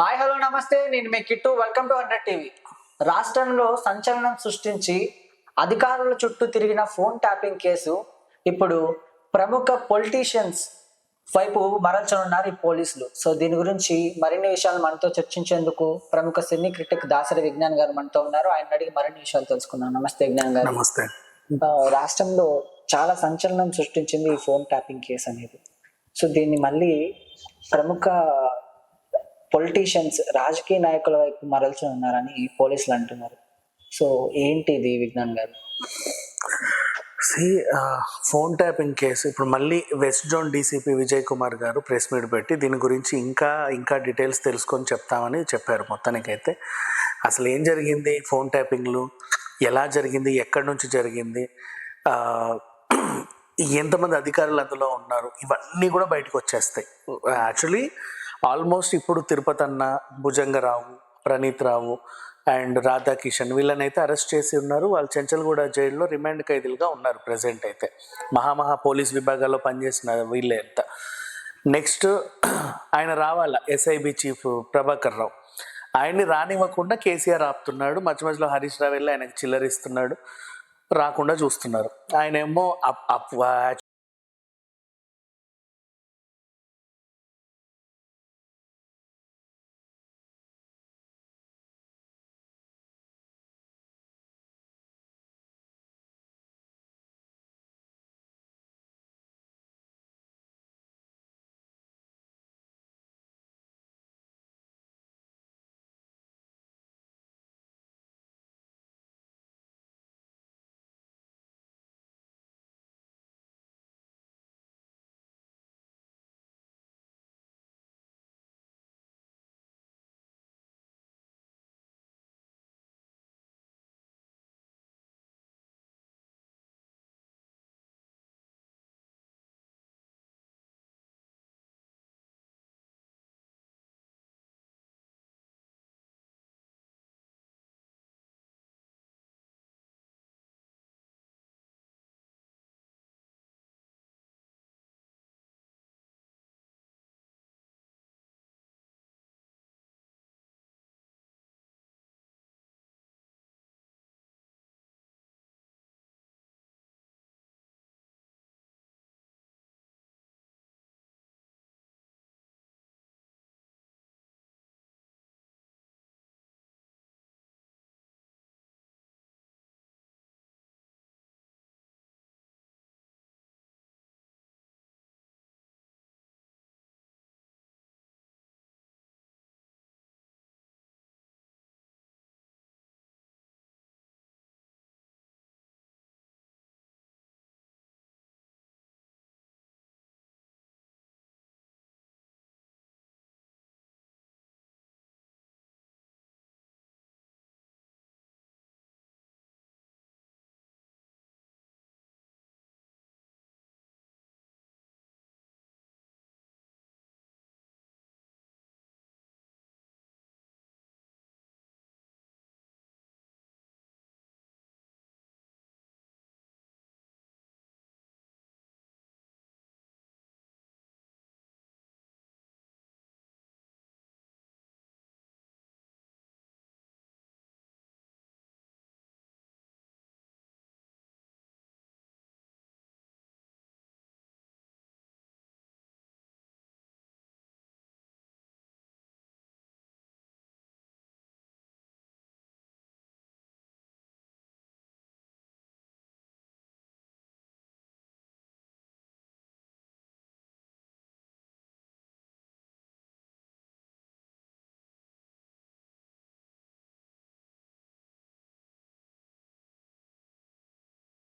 Hi hello నమస్తే. నేను మీ Kittu. Welcome to hundred TV రాష్ట్రంలో సంచలనం సృష్టించి అధికారుల చుట్టూ తిరిగిన ఫోన్ ట్యాపింగ్ కేసు. ఇప్పుడు ప్రముఖ పొలిటీషియన్స్ వైపు మరల్చనున్నారు ఈ పోలీసులు. సో దీని గురించి మరిన్ని విషయాలు మనతో చర్చించేందుకు ప్రముఖ సినీ క్రిటిక్ దాసరి విజ్ఞాన్ గారు మనతో ఉన్నారు. ఆయన అడిగి మరిన్ని విషయాలు తెలుసుకుందాం. నమస్తే విజ్ఞాన్ గారు. నమస్తే. రాష్ట్రంలో చాలా సంచలనం సృష్టించింది ఈ ఫోన్ ట్యాపింగ్ కేసు అనేది. సో దీన్ని మళ్ళీ ప్రముఖ పొలిటీషియన్స్ రాజకీయ నాయకుల వైపు మరల్చి ఉన్నారని పోలీసులు అంటున్నారు. సో ఏంటి ఇది విజ్ఞాన్ గారు? సి ఫోన్ ట్యాపింగ్ కేసు ఇప్పుడు మళ్ళీ west zone DCP Vijay Kumar garu press meet పెట్టి దీని గురించి ఇంకా ఇంకా డీటెయిల్స్ తెలుసుకొని చెప్తామని చెప్పారు మొత్తానికైతే. అసలు ఏం జరిగింది ఫోన్ ట్యాపింగ్లు ఎలా జరిగింది? ఎక్కడి నుంచి జరిగింది? ఎంతమంది అధికారులు అందులో ఉన్నారు? ఇవన్నీ కూడా బయటకు వచ్చేస్తాయి. యాక్చువల్లీ ఆల్మోస్ట్ ఇప్పుడు తిరుపతి అన్న భుజంగరావు ప్రణీత్ రావు అండ్ రాధాకిషన్ వీళ్ళనైతే అరెస్ట్ చేసి ఉన్నారు. వాళ్ళు చెంచల్గూడ జైల్లో రిమాండ్ ఖైదీలుగా ఉన్నారు ప్రజెంట్ అయితే. మహామహా పోలీస్ విభాగాల్లో పనిచేసిన వీళ్ళే అంతా. నెక్స్ట్ ఆయన రావాల? SIB chief Prabhakar Rao. ఆయన్ని రానివ్వకుండా కేసీఆర్ ఆపుతున్నాడు. మధ్య మధ్యలో హరీష్ రావు వెళ్ళి ఆయనకు చిల్లరిస్తున్నాడు. రాకుండా చూస్తున్నారు. ఆయన ఏమో